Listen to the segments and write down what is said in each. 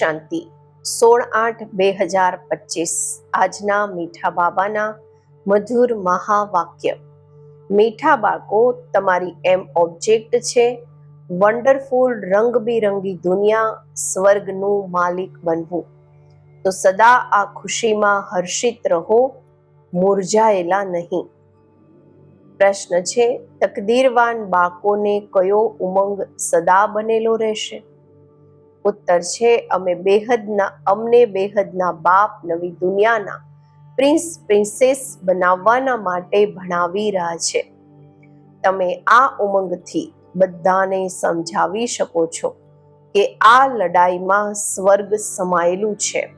શાંતિ. સોળ આઠ બે હજાર પચીસ. આજના મીઠા બાબાના મધુર મહાવાક્ય. મીઠા બાળકો, તમારી એમ ઓબ્જેક્ટ છે. વન્ડરફુલ રંગબેરંગી દુનિયા સ્વર્ગનું માલિક બનવું. તો સદા આ ખુશીમાં હર્ષિત રહો, મુરઝાયેલા નહીં. પ્રશ્ન છે, તકદીરવાન બાળકોને કયો ઉમંગ સદા બનેલો રહેશે? ઉત્તર છે. અમે બેહદના, અમને બેહદના બાપ નવી દુનિયાના પ્રિન્સ, પ્રિન્સેસ બનાવવાના માટે ભણાવી રહ્યા છે. તમે આ ઉમંગથી બધાને સમજાવી શકો છો કે આ લડાઈમાં સ્વર્ગ સમાયેલું છે.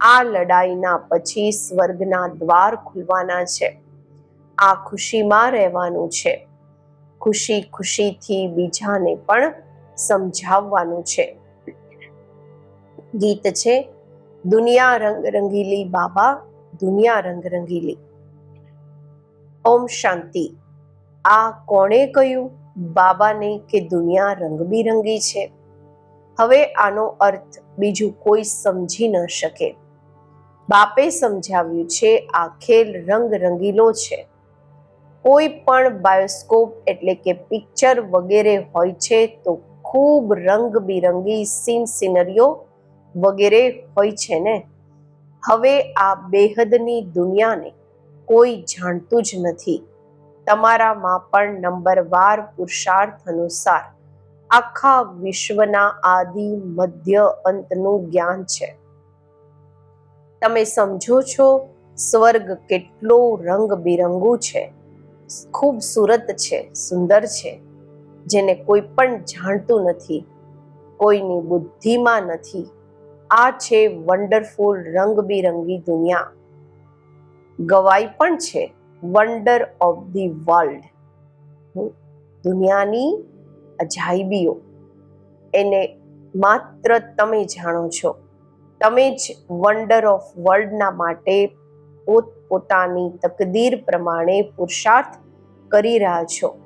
આ લડાઈના પછી સ્વર્ગના દ્વાર ખુલવાના છે. આ ખુશીમાં રહેવાનું છે. ખુશી ખુશીથી બીજાને પણ સમજાવવાનું છે. ગીત છે, દુનિયા રંગ રંગીલી બાબા, દુનિયા રંગ રંગીલી. ઓમ શાંતિ. આ કોણે કહ્યું? બાબાને કે દુનિયા રંગબીરંગી છે. હવે આનો અર્થ બીજું કોઈ સમજી ન શકે. બાપે સમજાવ્યું છે, આ ખેલ રંગ રંગીલો છે. કોઈ પણ બાયોસ્કોપ એટલે કે પિક્ચર વગેરે હોય છે તો ખૂબ રંગબિરંગી સીન સિનરીઓ વગેરે હોય છે ને? હવે આ બેહદની દુનિયાને કોઈ જાણતું જ નથી. તમારામાં પણ નંબરવાર પુરુષાર્થ અનુસાર આખા વિશ્વના આદિ, મધ્ય અંતનું જ્ઞાન છે. તમે સમજો છો, સ્વર્ગ કેટલો રંગબિરંગું છે. ખૂબસૂરત છે, સુંદર છે, જેને કોઈ પણ જાણતું નથી. કોઈની બુદ્ધિમાં નથી. આ છે વન્ડરફુલ રંગબેરંગી દુનિયા. ગવાઈ પણ છે, વન્ડર ઓફ ધી વર્લ્ડ. દુનિયાની અજાયબીઓ. એને માત્ર તમે જાણો છો. તમે જ વન્ડર ઓફ વર્લ્ડના માટે પોત પોતાની તકદીર પ્રમાણે પુરુષાર્થ કરી રહ્યા છો.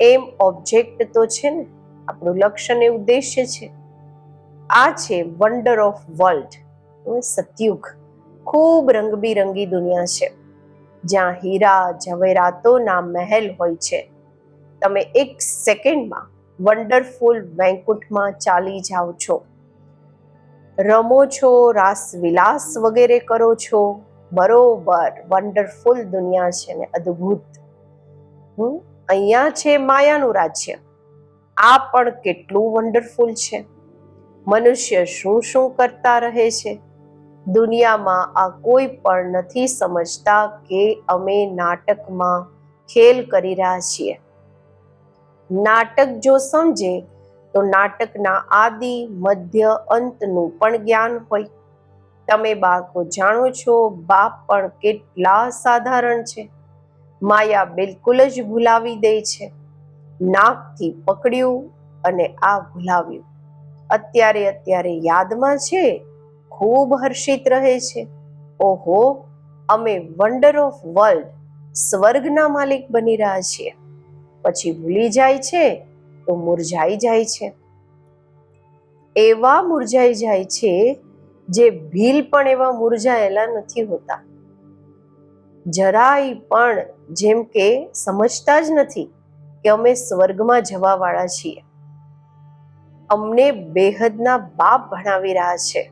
એમ ઓબ્જેક્ટ તો છે ને, આપણું લક્ષ્ય ને ઉદ્દેશ્ય છે. આ છે વન્ડર ઓફ વર્લ્ડ સતયુગ. ખૂબ રંગબેરંગી દુનિયા છે. જ્યાં હીરા, ઝવેરાતોના મહેલ હોય છે. તમે એક સેકન્ડમાં વન્ડરફુલ વેંકુટમાં ચાલી જાઓ છો. રમો છો, રાસ વિલાસ વગેરે કરો છો. બરોબર વન્ડરફુલ દુનિયા છે ને અદ્ભુત. અહીંયા છે માયાનું રાજ્ય. આ પણ કેટલું વન્ડરફુલ છે. મનુષ્ય શું શું કરતા રહે છે? દુનિયામાં આ કોઈ પણ નથી સમજતા કે અમે નાટકમાં ખેલ કરી રહ્યા છીએ. નાટક જો સમજે, તો નાટકના આદિ, મધ્ય અંતનું પણ જ્ઞાન હોય. તમે બાળકો જાણો છો, બાપ પણ કેટલા સાધારણ છે. માયા બિલકુલ જ ભૂલાવી દે છે. નાકથી પકડ્યું અને આ ભૂલાવ્યું. અત્યારે અત્યારે યાદમાં છે, ખૂબ હર્ષિત રહે છે. ઓહો, અમે વન્ડર ઓફ વર્લ્ડ સ્વર્ગના માલિક બની રહ્યા છીએ. પછી ભૂલી જાય છે, તો મુરઝાઈ જાય છે. એવા મુરઝાઈ જાય છે, જે ભીલ પણ એવા મુરઝાયેલા નથી હોતા. જરાય પણ જેમ કે સમજતા જ નથી કે અમે સ્વર્ગમાં જવા વાળા છીએ. અમને બેહદના બાપ ભણાવી રહ્યા છે.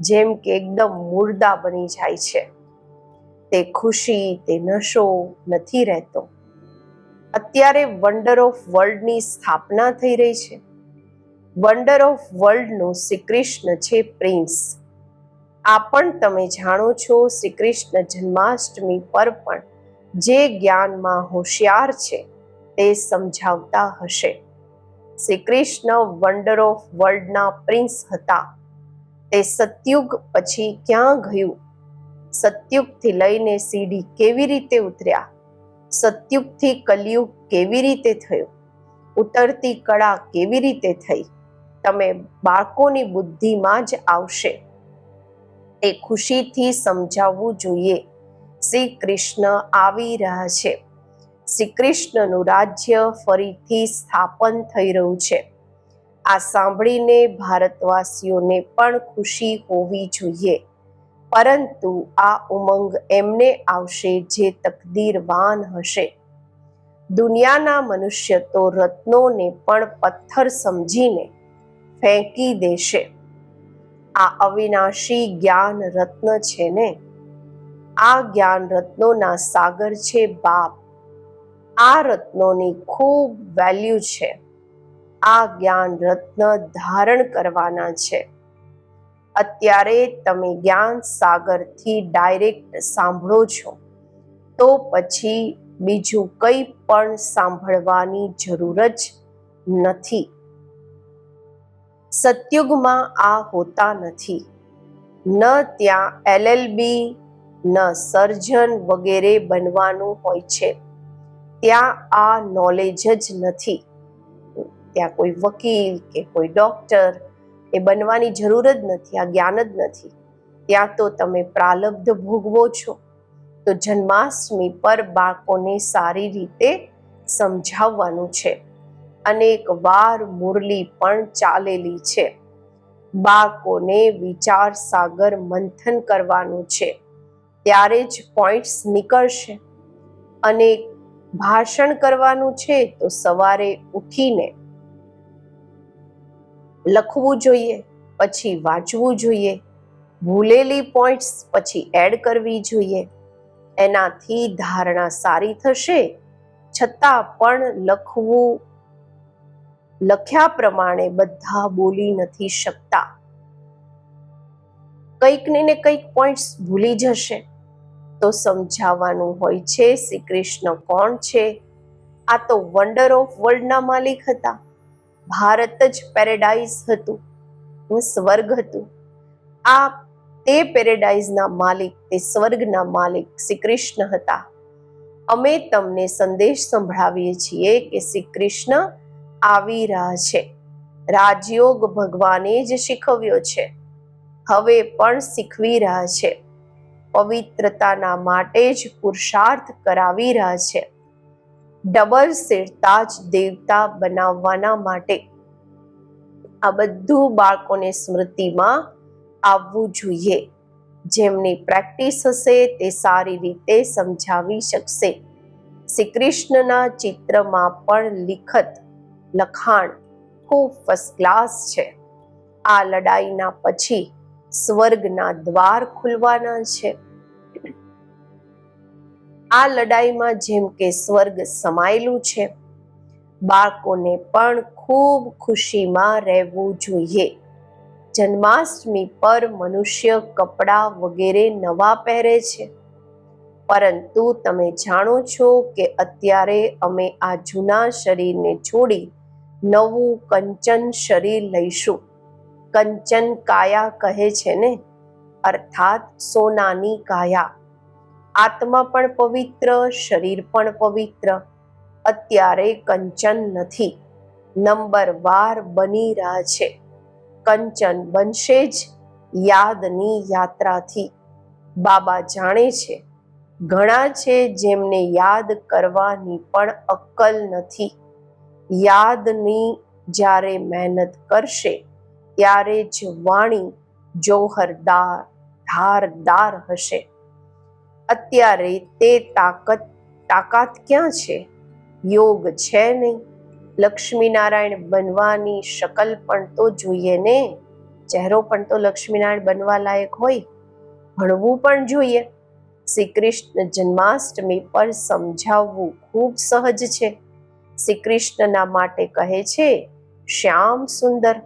જેમ કે એકદમ મુર્દા બની જાય છે. તે ખુશી, તે નશો નથી રહેતો. અત્યારે વન્ડર ઓફ વર્લ્ડની સ્થાપના થઈ રહી છે. વન્ડર ઓફ વર્લ્ડનું શ્રી કૃષ્ણ છે પ્રિન્સ. આ પણ તમે જાણો છો શ્રી કૃષ્ણ જન્માષ્ટમી પર પણ જે જ્ઞાનમાં હોશિયાર છે તે સમજાવતા હશે. શ્રી કૃષ્ણ વન્ડર ઓફ વર્લ્ડના પ્રિન્સ હતા. તે સતયુગ પછી ક્યાં ગયું? સતયુગથી લઈને સીડી કેવી રીતે ઉતર્યા? સતયુગથી કલયુગ કેવી રીતે થયો? ઉતરતી કળા કેવી રીતે થઈ? તમે બાળકોની બુદ્ધિમાં જ આવશે. તે ખુશીથી સમજાવવું જોઈએ. શ્રી કૃષ્ણ આવી રહ્યા છે. શ્રી કૃષ્ણનું રાજ્ય ફરીથી સ્થાપન થઈ રહ્યું છે. આ સાંભળીને ભારતવાસીઓને પણ ખુશી હોવી જોઈએ. પરંતુ આ ઉમંગ એમને આવશે જે તકદીરવાન હશે. દુનિયાના મનુષ્ય તો રત્નોને પણ પથ્થર સમજીને ફેંકી દેશે. આ અવિનાશી જ્ઞાન રત્ન છે ને? આ જ્ઞાન રત્નોના સાગર છે બાપ. આ રત્નોની ખૂબ વેલ્યુ છે. આ જ્ઞાન રત્ન ધારણ કરવાના છે. અત્યારે તમે જ્ઞાન સાગરથી ડાયરેક્ટ સાંભળો છો. તો પછી બીજું કંઈ પણ સાંભળવાની જરૂર જ નથી. સતયુગમાં આ હોતા નથી. ન ત્યાં એલએલબી ન સર્જન વગેરે બનવાનું હોય છે. ત્યાં આ નોલેજ જ નથી. ત્યાં કોઈ વકીલ કે કોઈ ડોક્ટર એ બનવાની જરૂર જ નથી, આ જ્ઞાન જ નથી. ત્યાં તો તમે પ્રાલબ્ધ ભોગવો છો. તો જન્માષ્ટમી પર બાળકોને સારી રીતે સમજાવવાનું છે. અનેક વાર મુરલી પણ ચાલેલી છે. બાળકોને વિચાર સાગર મંથન કરવાનું છે. ત્યારે જ પોઈન્ટ્સ નીકળશે. અને ભાષણ કરવાનું છે તો સવારે ઉઠીને લખવું જોઈએ, પછી વાંચવું જોઈએ, ભૂલેલી પોઈન્ટ્સ પછી એડ કરવી જોઈએ. એનાથી ધારણા સારી થશે, છતાં પણ લખવું, લખ્યા પ્રમાણે બધા બોલી નથી શકતા. કંઈક ને કંઈક પોઈન્ટ્સ ભૂલી જશે. તો સમજાવવાનું હોય છે શ્રી કૃષ્ણ કોણ છે? આ તો વન્ડર ઓફ વર્લ્ડના માલિક હતા. ભારત જ પેરેડાઇઝ હતું. હું સ્વર્ગ હતું. આ તે પેરેડાઇઝના માલિક, તે સ્વર્ગના માલિક શ્રી કૃષ્ણ હતા. અમે તમને સંદેશ સંભળાવીએ છીએ કે શ્રી કૃષ્ણ આવી રહ્યા છે. રાજયોગ ભગવાને જ શીખવ્યો છે. હવે પણ શીખવી રહ્યા છે. પવિત્રતાના માટે જ પુરુષાર્થ કરાવી રહ્યા છે. ડબલ શેરતા જ દેવતા બનાવવાના માટે. આ બધું બાળકોને સ્મૃતિમાં આવવું જોઈએ. જેમની પ્રેક્ટિસ હશે તે સારી રીતે સમજાવી શકશે. શ્રી કૃષ્ણના ચિત્રમાં પણ લિખત લખાણ ખૂબ ફર્સ્ટ ક્લાસ છે. આ લડાઈના પછી સ્વર્ગના દ્વાર ખુલવાના છે. આ લડાઈમાં જેમ કે સ્વર્ગ સમાયેલું છે, બાળકોને પણ ખૂબ ખુશીમાં રહેવું જોઈએ. જન્માષ્ટમી પર મનુષ્ય કપડાં વગેરે નવા પહેરે છે. પરંતુ તમે જાણો છો કે અત્યારે અમે આ જૂના શરીરને છોડી નવું કંચન શરીર લઈશું. કંચન કાયા કહે છે ને? અર્થાત સોનાની કાયા. આત્મા પણ પવિત્ર, શરીર પણ પવિત્ર. અત્યારે કંચન નથી. નંબર વાર બની રહ્યા છે. કંચન બનશે જ યાદની યાત્રાથી. બાબા જાણે છે, ઘણા છે જેમને યાદ કરવાની પણ અક્કલ નથી. યાદની જ્યારે મહેનત કરશે ત્યારે જ વાણી જોહરદાર, ધારદાર હશે. અત્યારે તે તાકાત તાકાત ક્યાં છે? યોગ છે નહીં. લક્ષ્મીનારાયણ બનવાની શકલ પણ તો જોઈએ ને. ચહેરો પણ તો લક્ષ્મીનારાયણ બનવા લાયક હોય. ભણવું પણ જોઈએ. શ્રી કૃષ્ણ જન્માષ્ટમી પર સમજાવવું ખૂબ સહજ છે. શ્રી કૃષ્ણના માટે કહે છે, શ્યામ સુંદર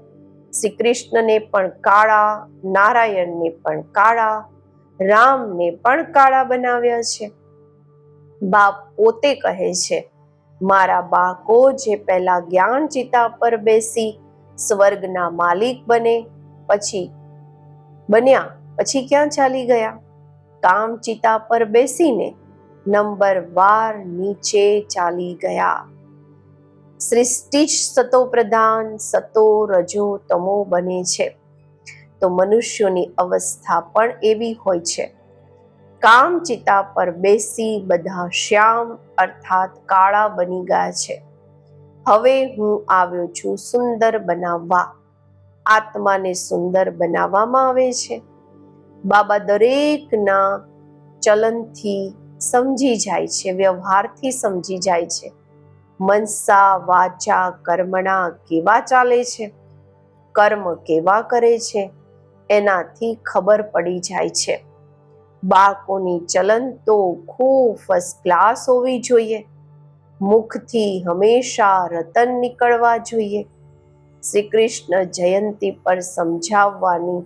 શ્રી કૃષ્ણને પણ કાળા, નારાયણને પણ કાળા, રામને પણ કાળા બનાવ્યા છે. બાપ પોતે કહે છે, મારા બાળકો જે પહેલા જ્ઞાન ચિતા પર બેસી સ્વર્ગના માલિક બને, પછી બન્યા, પછી ક્યાં ચાલી ગયા? કામ ચિતા પર બેસીને નંબર વાર નીચે ચાલી ગયા. સૃષ્ટિ જ સતો પ્રધાન, સતો રજો તમો બને છે. તો મનુષ્યોની અવસ્થા પણ એવી હોય છે. કામ ચિતા પર બેસી બધા શ્યામ અર્થાત કાળા બની ગયા છે. હવે હું આવ્યો છું સુંદર બનાવવા. આત્માને સુંદર બનાવવામાં આવે છે. બાબા દરેકના ચલનથી સમજી જાય છે, વ્યવહારથી સમજી જાય છે. મનસા, વાચા, કર્મણા કેવા ચાલે છે? કર્મ કેવા કરે છે? એનાથી ખબર પડી જાય છે. બાળકોની ચલન તો ખૂબ ફર્સ્ટ ક્લાસ હોવી જોઈએ. મુખથી હંમેશા રતન નીકળવા જોઈએ. શ્રી કૃષ્ણ જયંતી પર સમજાવવાની,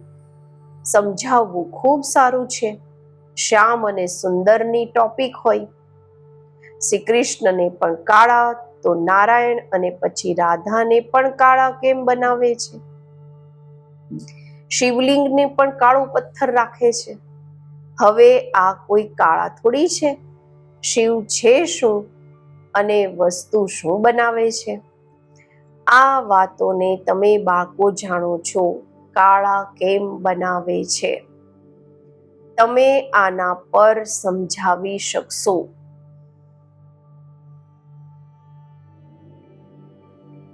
સમજાવવું ખૂબ સારું છે. શ્યામ અને સુંદરની ટોપિક હોય. શ્રી કૃષ્ણને પણ કાળા, તો નારાયણ અને પછી રાધાને પણ કાળા કેમ બનાવે છે? શિવલિંગને પણ કાળું પથ્થર રાખે છે. હવે આ કોઈ કાળા થોડી છે? શિવ છે શું? અને વસ્તુ શું બનાવે છે? આ વાતોને તમે બાળકો જાણો છો, કાળા કેમ બનાવે છે? તમે આના પર સમજાવી શકશો.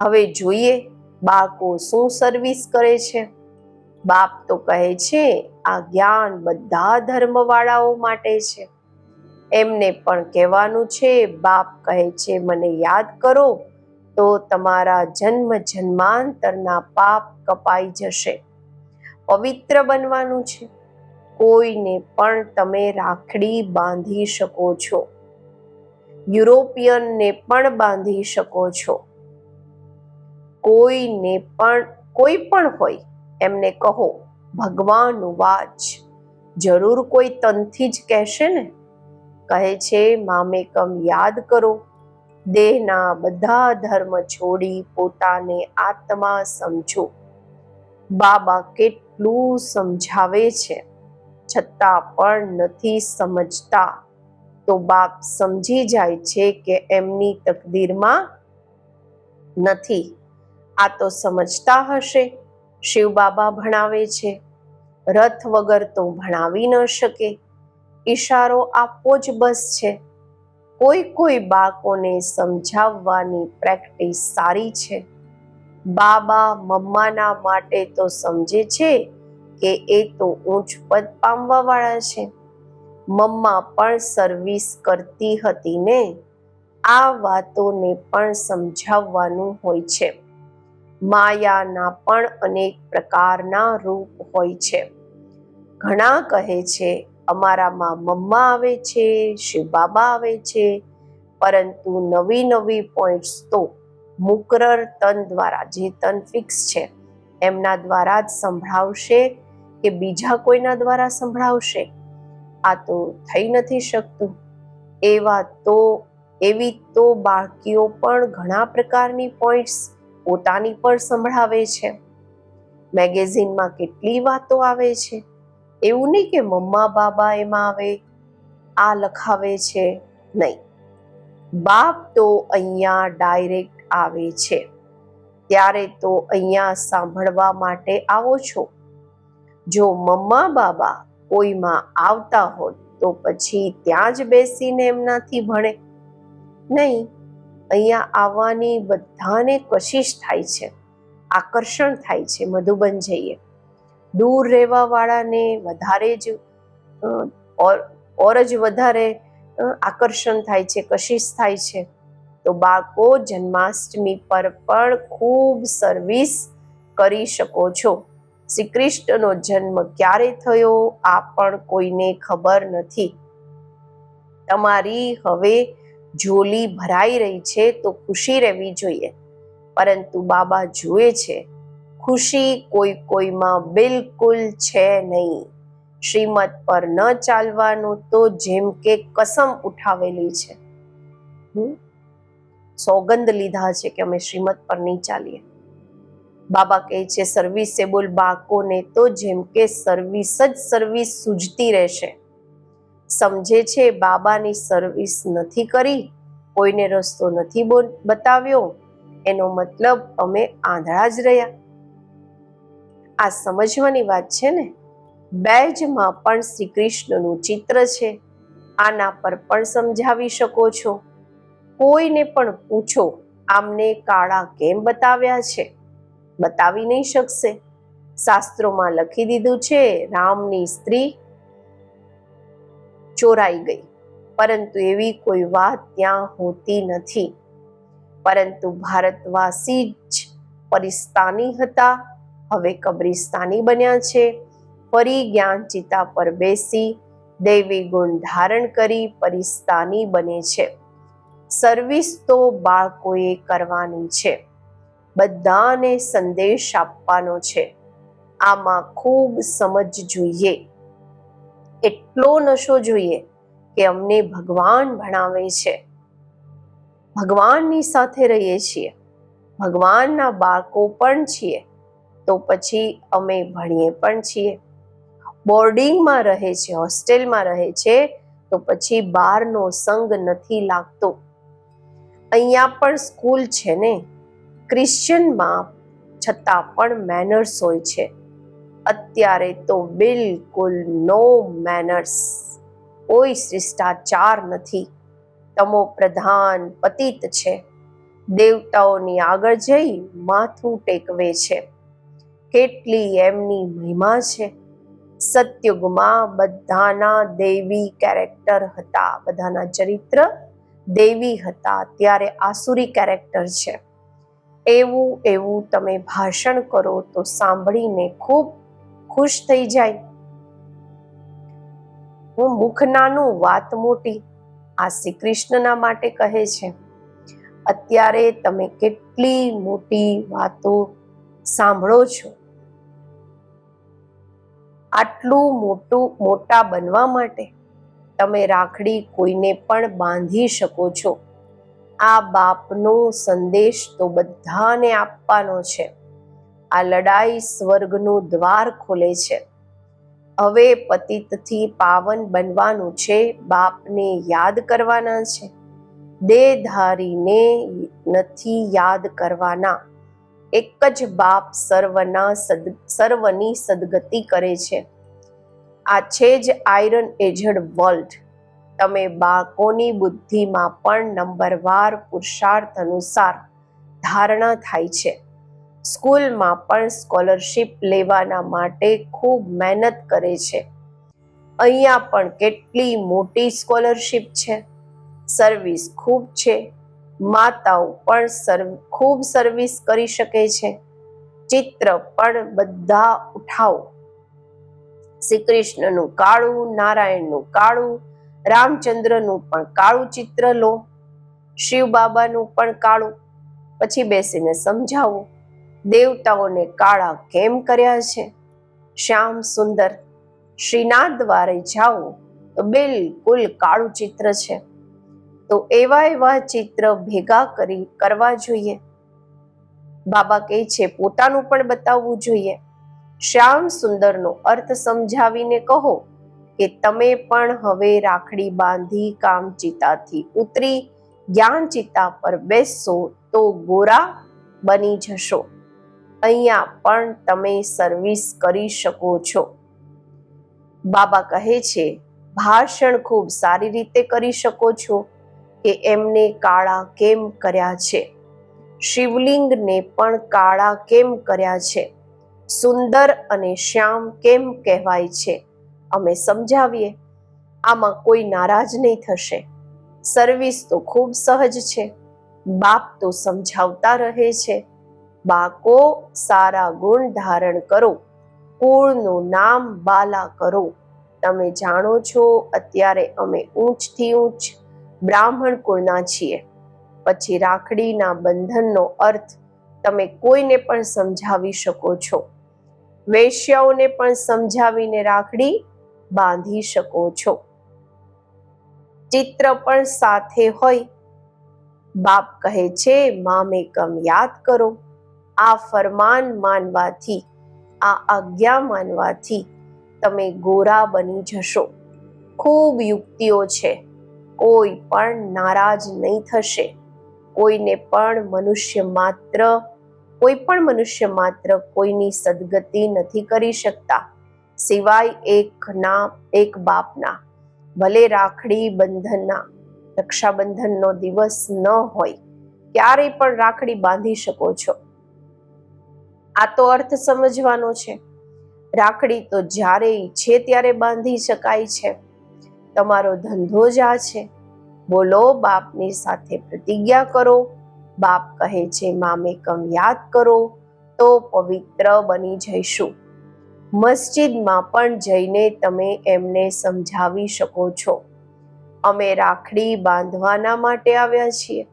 હવે જોઈએ બાળકો શું સર્વિસ કરે છે. બાપ તો કહે છે, આ જ્ઞાન બધા ધર્મવાળાઓ માટે છે. એમને પણ કહેવાનું છે, બાપ કહે છે, મને યાદ કરો, તો તમારા જન્મ જન્માંતરના પાપ કપાઈ જશે. પવિત્ર બનવાનું છે. કોઈને પણ તમે રાખડી બાંધી શકો છો. યુરોપિયનને પણ બાંધી શકો છો. કોઈને પણ, કોઈ પણ હોય, એમને કહો ભગવાન વાચ. જરૂર કોઈ તનથી જ કહેશે ને? કહે છે મામેકમ યાદ કરો, દેહના બધા ધર્મ છોડી પોતાને આત્મા સમજો. બાબા કેટલું સમજાવે છે, છતાં પણ નથી સમજતા. તો બાપ સમજી જાય છે કે એમની તકદીરમાં નથી. આ તો સમજતા હશે. શિવ બાબા ભણાવે છે. રથ વગર તો ભણાવી ન શકે. ઈશારો આપવો જ બસ છે. કોઈ કોઈ બાળકોને સમજાવવાની પ્રેક્ટિસ સારી છે. બાબા મમ્માના માટે તો સમજે છે કે એ તો ઊંચ પદ પામવા વાળા છે. મમ્મા પણ સર્વિસ કરતી હતી ને. આ વાતોને પણ સમજાવવાનું હોય છે. માયાના પણ અનેક પ્રકારના રૂપ હોય છે. ઘણા કહે છે, અમારામાં મમ્મા આવે છે, શિવ બાબા આવે છે. પરંતુ નવી નવી પોઈન્ટ્સ તો મુકરર તન દ્વારા, જે તન ફિક્સ છે, એમના દ્વારા જ સંભળાવશે કે બીજા કોઈના દ્વારા સંભળાવશે? આ તો થઈ નથી શકતું. એવા તો, એવી તો બાળકીઓ પણ ઘણા પ્રકારની પોઈન્ટ્સ પોતાની પર સંભળાવે છે. મેગેઝિનમાં કેટલી વાતો આવે છે. એવું નહીં કે મમ્મા, બાબા એમાં આવે, આ લખાવે છે. નહીં. બાપ તો અહીંયા ડાયરેક્ટ આવે છે. ત્યારે તો અહીંયા સાંભળવા માટે આવો છો. જો મમ્મા, બાબા કોઈમાં આવતા હોત તો પછી ત્યાં જ બેસીને એમનાથી ભણે. નહીં. અહીંયા આવવાની બધાને કશિશ થાય છે. આકર્ષણ થાય છે મધુબન જઈએ. દૂર રહેવા વાળાને વધારે જ ઓર જ વધારે આકર્ષણ થાય છે, કશિશ થાય છે. તો બાળકો જન્માષ્ટમી પર પણ ખૂબ સર્વિસ કરી શકો છો. શ્રી કૃષ્ણનો જન્મ ક્યારે થયો આ પણ કોઈને ખબર નથી. તમારી હવે ઝોલી ભરાઈ રહી છે તો ખુશી રહેવી જોઈએ. પરંતુ બાબા જુએ છે, ખુશી કોઈ કોઈમાં બિલકુલ છે નહીં. શ્રીમત પર ન ચાલવાનું તો જેમ કે કસમ ઉઠાવેલી છે. સોગંદ લીધા છે કે અમે શ્રીમત પર નહીં ચાલીએ. બાબા કહે છે સર્વિસેબલ બાળકોને તો જેમ કે સર્વિસ જ સર્વિસ સૂજતી રહેશે. સમજે છે, બાબાની સર્વિસ નથી કરી, કોઈને રસ્તો નથી બતાવ્યો. એનો મતલબ અમે આંધળા જ રહ્યા. આ સમજવાની વાત છે ને? બેજમાં પણ શ્રી કૃષ્ણનું ચિત્ર છે. આના પર પણ સમજાવી શકો છો. કોઈને પણ પૂછો, આમને કાળા કેમ બતાવ્યા છે? બતાવી નહીં શકશે. શાસ્ત્રોમાં લખી દીધું છે, રામની સ્ત્રી ચોરાઈ ગઈ. પરંતુ એવી કોઈ વાત ત્યાં હોતી નથી. પરંતુ ભારતવાસી જ પરિસ્તાની હતા. હવે કબ્રિસ્તાની બન્યા છે. ફરી જ્ઞાન ચિતા પર બેસી દૈવી ગુણ ધારણ કરી પરિસ્તાની બને છે. સર્વિસ તો બાળકોએ કરવાની છે. બધાને સંદેશ આપવાનો છે. આમાં ખૂબ સમજ જોઈએ. એટલો નશો જોઈએ કે અમને ભગવાન ભણાવે છે. ભગવાનની સાથે રહીએ છીએ. ભગવાનના બાળકો પણ છીએ. તો પછી અમે ભણીએ પણ છીએ. બોર્ડિંગમાં રહે છે, હોસ્ટેલમાં રહે છે, તો પછી બહારનો સંગ નથી લાગતો. અહીંયા પણ સ્કૂલ છે ને? ક્રિશ્ચિયનમાં છતાં પણ મેનર્સ હોય છે. અત્યારે તો બિલકુલ નો મેનર્સ કોઈ શિષ્ટાચાર નથી. તમો પ્રધાન પતિત છે. દેવતાઓની આગળ જઈ માથું ટેકવે છે. કેટલી એમની મહિમા છે. સત્યુગમાં બધાના દેવી કેરેક્ટર હતા. બધાના ચરિત્ર દેવી હતા. ત્યારે આસુરી કેરેક્ટર છે. એવું એવું તમે ભાષણ કરો તો સાંભળીને ખૂબ ખુશ થઈ જાય. હું મુખ નાનું વાત મોટી આ શ્રી કૃષ્ણના માટે કહે છે. અત્યારે તમે કેટલી મોટી વાતો સાંભળો છો. આટલું મોટું, મોટા બનવા માટે તમે રાખડી કોઈને પણ બાંધી શકો છો. આ બાપનો સંદેશ તો બધાને આપવાનો છે. આ લડાઈ સ્વર્ગનું દ્વાર ખોલે છે. હવે પતિતથી પાવન બનવાનું છે, બાપને યાદ કરવાના છે. દેહધારીને નથી યાદ કરવાના. એક જ બાપ સર્વના સદ, સર્વની સદગતિ કરે છે. આ છે જ આયરન એજડ વર્લ્ડ તમે બાળકોની બુદ્ધિમાં પણ નંબરવાર પુરુષાર્થ અનુસાર ધારણા થાય છે. સ્કૂલમાં પણ સ્કોલરશિપ લેવાના માટે ખૂબ મહેનત કરે છે. અહીંયા પણ કેટલી મોટી સ્કોલરશિપ છે. સર્વિસ ખૂબ છે. માતાઓ પણ સર્વ ખૂબ સર્વિસ કરી શકે છે. ચિત્ર પણ બધા ઉઠાવો. શ્રી કૃષ્ણનું કાળું, નારાયણનું કાળું, રામચંદ્રનું પણ કાળું ચિત્ર લો. શિવ બાબાનું પણ કાળું. પછી બેસીને સમજાવો. દેવતાઓને કાળા કેમ કર્યા છે? શ્યામ સુંદર, શ્રીનાથ દ્વારે જાઓ તો બિલકુલ કાળું ચિત્ર છે. તો એવા એવા ચિત્ર ભેગા કરી, કરવા જોઈએ. બાબા કહે છે, પોતાનું પણ બતાવવું જોઈએ. શ્યામ સુંદરનો અર્થ સમજાવીને કહો કે તમે પણ હવે રાખડી બાંધી કામ ચિતાથી ઉતરી, જ્ઞાન ચિતા પર બેસશો તો ગોરા બની જશો. અહીંયા પણ તમે સર્વિસ કરી શકો છો. બાબા કહે છે, ભાષણ ખૂબ સારી રીતે કરી શકો છો કે એમને કાળા કેમ કર્યા છે? શિવલિંગને પણ કાળા કેમ કર્યા છે? સુંદર અને શ્યામ કેમ કહેવાય છે? અમે સમજાવીએ. આમાં કોઈ નારાજ નહીં થશે. સર્વિસ તો ખૂબ સહજ છે. બાપ તો સમજાવતા રહે છે. બાકો સારા ગુણ ધારણ કરો. કુળનું નામ બાલા કરો. તમે જાણો છો, અત્યારે અમે ઊંચથી ઊંચ બ્રાહ્મણ કુળના છીએ. પછી રાખડીના બંધનનો અર્થ તમે કોઈને પણ સમજાવી શકો છો. વેશ્યાઓને પણ સમજાવીને રાખડી બાંધી શકો છો. ચિત્ર પણ સાથે હોય. બાપ કહે છે મામેકમ યાદ કરો. આ ફરમાન માનવાથી, આ આજ્ઞા માનવાથી તમે ગોરા બની જશો. ખૂબ યુક્તિઓ છે. કોઈ પણ નારાજ નહીં થશે. કોઈને પણ મનુષ્ય માત્ર, કોઈ પણ મનુષ્ય માત્ર કોઈની સદગતિ નથી કરી શકતા. સિવાય એકના એક બાપના. ભલે રાખડી બંધનના, રક્ષાબંધનનો દિવસ ન હોય, ક્યારેય પણ રાખડી બાંધી શકો છો. આ તો અર્થ સમજવાનો છે. રાખડી તો જ્યારે ઈચ્છે ત્યારે બાંધી શકાય છે. તમારો ધંધો જ આ છે. બોલો, બાપની સાથે પ્રતિજ્ઞા કરો. બાપ કહે છે, મામે કમ યાદ કરો. તો પવિત્ર બની જઈશું. મસ્જિદમાં પણ જઈને તમે એમને સમજાવી શકો છો. અમે રાખડી બાંધવાના માટે આવ્યા છીએ.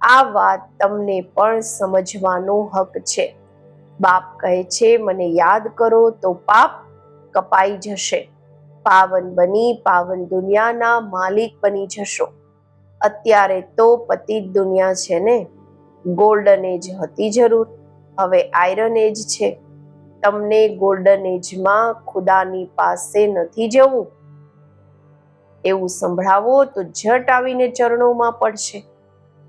આ વાત તમને પણ સમજવાનો હક છે. બાપ કહે છે, મને યાદ કરો તો પાપ કપાઈ જશે. પાવન બની, પાવન દુનિયાના માલિક બની જશો. અત્યારે તો પતિત દુનિયા છે ને? ગોલ્ડન એજ હતી જરૂર. હવે આયરન એજ છે. તમને ગોલ્ડન એજમાં ખુદાની પાસે નથી જવું. એવું સંભળાવો તો ઝટ આવીને ચરણોમાં પડશે.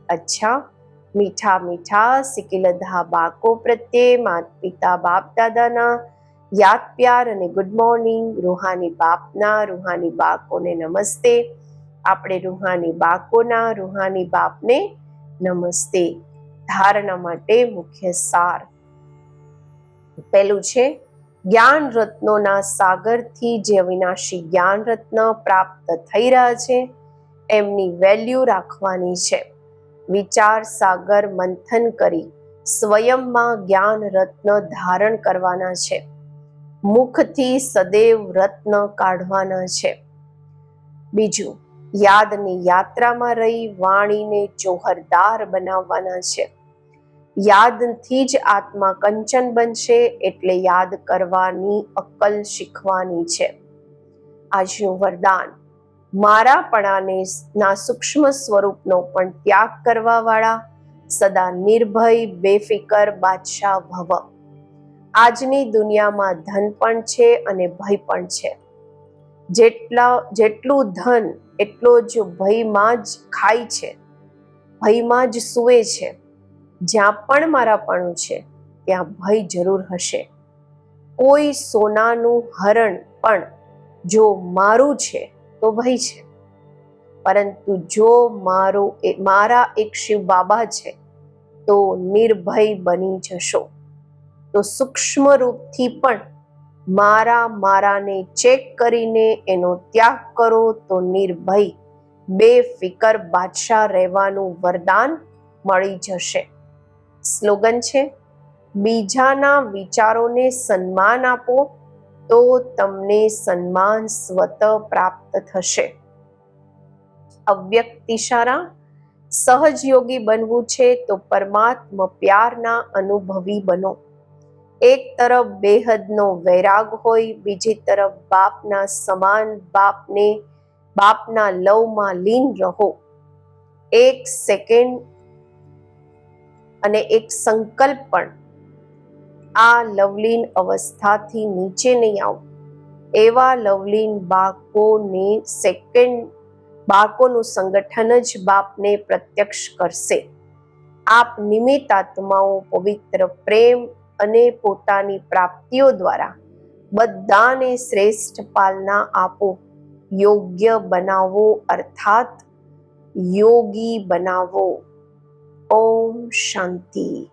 અચ્છા મીઠા મીઠા સિકિલધા બાકો પ્રત્યે માત પિતા બાપ દાદાના યાદ, પ્યાર અને ગુડ મોર્નિંગ રૂહાની બાપના, રૂહાની બાકોને નમસ્તે. આપણે રૂહાની બાકોના રૂહાની બાપને નમસ્તે. ધારણા માટે મુખ્ય સાર. પહેલું છે, જ્ઞાન રત્નોના સાગરથી જે અવિનાશી જ્ઞાન રત્ન પ્રાપ્ત થઈ રહ્યા છે, એમની વેલ્યુ રાખવાની છે. વિચાર સાગર મંથન કરી સ્વયંમાં જ્ઞાન રત્ન ધારણ કરવાના છે. મુખથી સદૈવ રત્ન કાઢવાના છે. બીજું, યાદની યાત્રામાં રહી વાણીને જોહરદાર બનાવવાના છે. યાદથી જ આત્મા કંચન બનશે એટલે યાદ કરવાની અક્કલ શીખવાની છે. આજનું વરદાન. મારાપણાને ના સૂક્ષ્મ સ્વરૂપનો પણ ત્યાગ કરવાવાળા, સદા નિર્ભય, બેફિકર બાદશાહ ભવ. આજની દુનિયામાં ધન પણ છે અને ભય પણ છે. જેટલા, જેટલું ધન, એટલો જ ભયમાં જ ખાય છે. ભયમાં જ સૂવે છે. જ્યાં પણ મારાપણું છે, ત્યાં ભય જરૂર હશે. કોઈ સોનાનું હરણ પણ જો મારું છે તો ભય છે. પરંતુ જો મારો મારા એક શિવ બાબા છે, તો નિર્ભય બની જશો. તો સૂક્ષ્મ રૂપથી પણ મારા મારાને ચેક કરીને એનો ત્યાગ કરો તો નિર્ભય, બેફિકર બાદશાહ રહેવાનું વરદાન મળી જશે. સ્લોગન છે, બીજાના વિચારોને સન્માન આપો તો તમને સન્માન સ્વત પ્રાપ્ત થશે. અવ્યક્ત ઇશારા સહજ બનવું છે તો પરમાત્મ પ્યારના અનુભવી બનો. એક તરફ બેહદનો વૈરાગ હોય, બીજી તરફ બાપના સમાન બાપને બાપના લવમાં લીન રહો. એક સેકન્ડ અને એક સંકલ્પ પણ આ લવલીન અવસ્થાથી નીચે નહીં આવો. એવા લવલીન બાળકોને સેકન્ડ બાળકોનું સંગઠન જ બાપને પ્રત્યક્ષ કરશે. આપ નિમિત્ત આત્માઓ પવિત્ર પ્રેમ અને પોતાની પ્રાપ્તિઓ દ્વારા બધાને શ્રેષ્ઠ પાલના આપો. યોગ્ય બનાવો અર્થાત યોગી બનાવો. ઓમ શાંતિ.